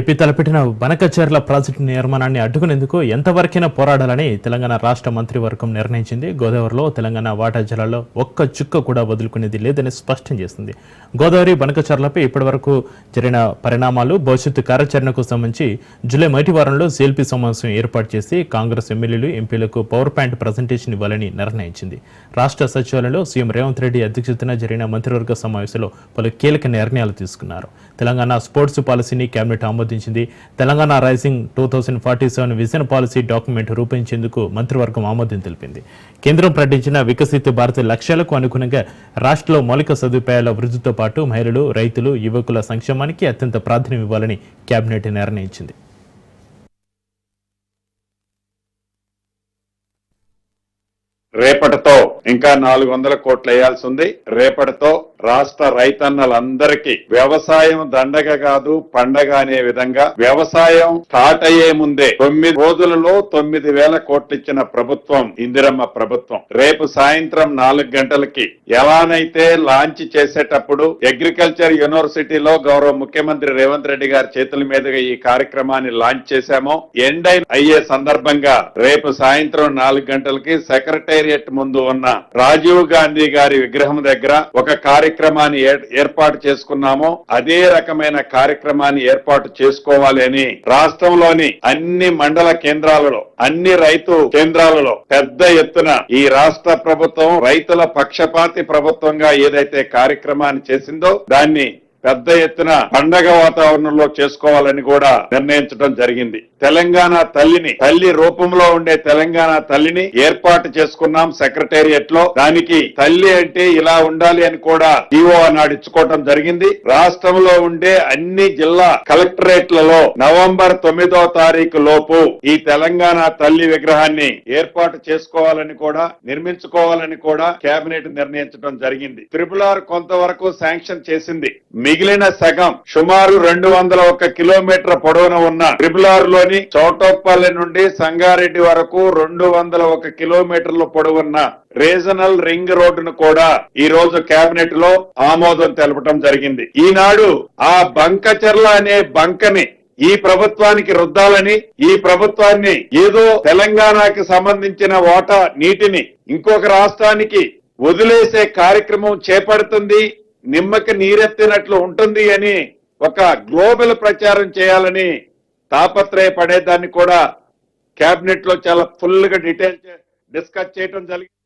AP తలపెట్టిన Banakacherla project నిర్మాణాన్ని అడ్డుకునేందుకు ఎంతవరకైనా పోరాడాలని తెలంగాణ రాష్ట్ర మంత్రివర్గం నిర్ణయించింది. గోదావరిలో తెలంగాణ వాటా జలాల్లో ఒక్క చుక్క కూడా వదులుకునేది లేదని స్పష్టం చేసింది. గోదావరి బనకచెర్లపై ఇప్పటివరకు జరిగిన పరిణామాలు భవిష్యత్తు కార్యాచరణకు సంబంధించి జూలై మొదటి వారంలో సిఎల్పి సమావేశం ఏర్పాటు చేసి కాంగ్రెస్ ఎమ్మెల్యేలు ఎంపీలకు పవర్ పాయింట్ ప్రజెంటేషన్ ఇవ్వాలని నిర్ణయించింది. రాష్ట్ర సచివాలయంలో సీఎం రేవంత్ రెడ్డి అధ్యక్షతన జరిగిన మంత్రివర్గ సమావేశంలో పలు కీలక నిర్ణయాలు తీసుకున్నారు. తెలంగాణ స్పోర్ట్స్ పాలసీని కేబినెట్ ఆమోదించింది Telangana rising two thousand forty seven vision policy document రూపొందించేందుకు మంత్రివర్గం ఆమోదం తెలిపింది. కేంద్రం ప్రకటించిన వికసిత భారత లక్ష్యాలకు అనుగుణంగా రాష్ట్రంలో మౌలిక సదుపాయాల వృద్ధితో పాటు మహిళలు రైతులు యువకుల సంక్షేమానికి అత్యంత ప్రాధాన్యం ఇవ్వాలని కేబినెట్ నిర్ణయించింది. రేపటితో ఇంకా నాలుగు వందల కోట్లు వేయాల్సి ఉంది రేపటితో రాష్ట్ర రైతన్నలందరికీ వ్యవసాయం దండగ కాదు పండగ అనే విధంగా వ్యవసాయం స్టార్ట్ అయ్యే ముందే తొమ్మిది రోజులలో తొమ్మిది వేల కోట్లు ఇచ్చిన ప్రభుత్వం ఇందిరమ్మ ప్రభుత్వం. రేపు సాయంత్రం నాలుగు గంటలకి ఎలానైతే లాంచ్ చేసేటప్పుడు అగ్రికల్చర్ యూనివర్సిటీలో గౌరవ ముఖ్యమంత్రి రేవంత్ రెడ్డి గారి చేతుల మీదుగా ఈ కార్యక్రమాన్ని లాంచ్ చేశామో ఎండ్ అయ్యే సందర్భంగా రేపు సాయంత్రం నాలుగు గంటలకి సెక్రటరీ సెక్రటేరియట్ ముందు ఉన్న రాజీవ్ గాంధీ గారి విగ్రహం దగ్గర ఒక కార్యక్రమాన్ని ఏర్పాటు చేసుకున్నామో అదే రకమైన కార్యక్రమాన్ని ఏర్పాటు చేసుకోవాలి అని రాష్ట్రంలోని అన్ని మండల కేంద్రాలలో అన్ని రైతు కేంద్రాలలో పెద్ద ఎత్తున ఈ రాష్ట్ర ప్రభుత్వం రైతుల పక్షపాతి ప్రభుత్వంగా ఏదైతే కార్యక్రమాన్ని చేసిందో దాన్ని పెద్ద ఎత్తున పండగ వాతావరణంలో చేసుకోవాలని కూడా నిర్ణయించడం జరిగింది. తెలంగాణ తల్లిని తల్లి రూపంలో ఉండే తెలంగాణ తల్లిని ఏర్పాటు చేసుకున్నాం సెక్రటేరియట్లో దానికి తల్లి అంటే ఇలా ఉండాలి అని కూడా ఈఓ నాడు జరిగింది. రాష్ట్రంలో ఉండే అన్ని జిల్లా కలెక్టరేట్లలో నవంబర్ తొమ్మిదో తారీఖు లోపు ఈ తెలంగాణ తల్లి విగ్రహాన్ని ఏర్పాటు చేసుకోవాలని కూడా నిర్మించుకోవాలని కూడా కేబినెట్ నిర్ణయించడం జరిగింది. త్రిపుల్ ఆర్ కొంతవరకు శాంక్షన్ చేసింది. మిగిలిన సగం సుమారు రెండు వందల ఒక కిలోమీటర్ పొడవున ఉన్న త్రిపుల్ ఆర్లోని చౌటప్పల్లి నుండి సంగారెడ్డి వరకు రెండు వందల ఒక కిలోమీటర్ల పొడవున్న రీజనల్ రింగ్ రోడ్డును కూడా ఈ రోజు కేబినెట్లో ఆమోదం తెలపడం జరిగింది. ఈనాడు ఆ బంకచెర్ల అనే బంకని ఈ ప్రభుత్వానికి రుద్దాలని ఈ ప్రభుత్వాన్ని ఏదో తెలంగాణకి సంబంధించిన వాటా నీటిని ఇంకొక రాష్ట్రానికి వదిలేసే కార్యక్రమం చేపడుతుంది. నిమ్మకి నీరెత్తినట్లు ఉంటుంది అని ఒక గ్లోబల్ ప్రచారం చేయాలని తాపత్రయపడేదాన్ని కూడా క్యాబినెట్లో చాలా ఫుల్గా డీటెయిల్ డిస్కస్ చేయడం జరిగింది